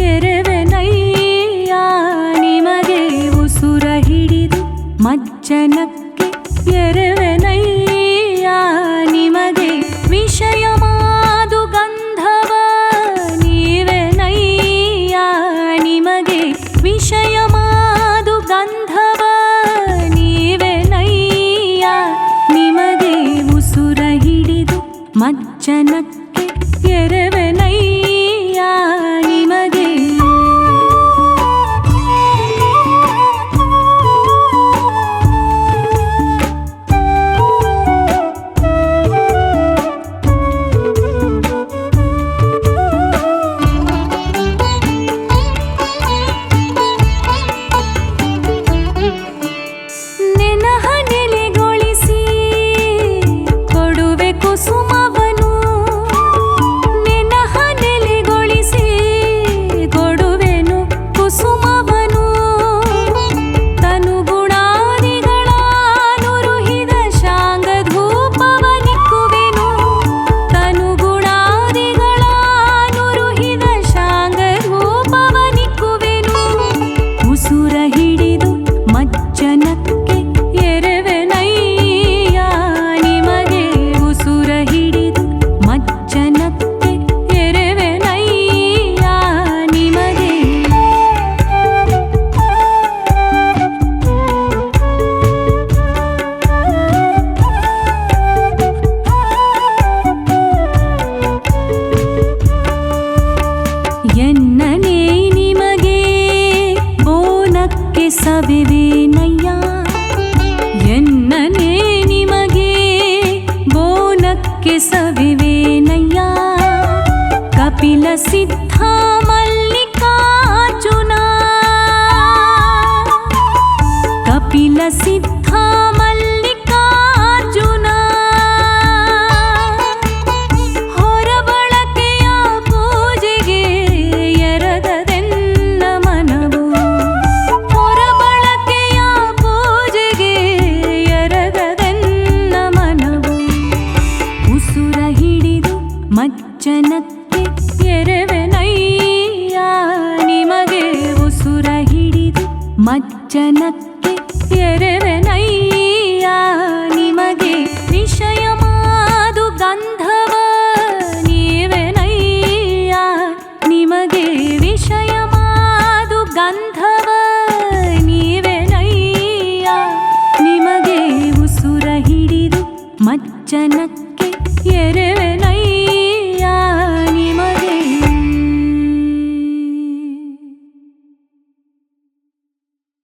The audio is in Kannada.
ಎರೆವೆನಯ್ಯ, ನಿಮಗೆ ಉಸುರ ಹಿಡಿದು ಮಜ್ಜನಕ್ಕೆ ಎರವೆನಯ್ಯ, ನಿಮಗೆ ವಿಷಯ ಮಾದು ಗಂಧವ, ನೀವೆನಯ್ಯ, ನಿಮಗೆ ವಿಷಯ ಮಾದು ಗಂಧವ, ನೀವೆನಯ್ಯ, ನಿಮಗೆ ಉಸುರ ಹಿಡಿದು ಮಜ್ಜನಕ್ಕೆ కపిల సిద్ధ మల్లికార్జున. కపిల సిద్ధ ಮಜ್ಜನಕ್ಕೆ ಎರವೆನಯ್ಯ ನಿಮಗೆ ವಿಷಯ ಮಾದು ಗಂಧವ ನೀವೆನಯ್ಯ, ನಿಮಗೆ ವಿಷಯ ಮಾದು ಗಂಧವ ನೀವೆನಯ್ಯ, ನಿಮಗೆ ಉಸುರ ಹಿಡಿದು ಮಜ್ಜನಕ್ಕೆ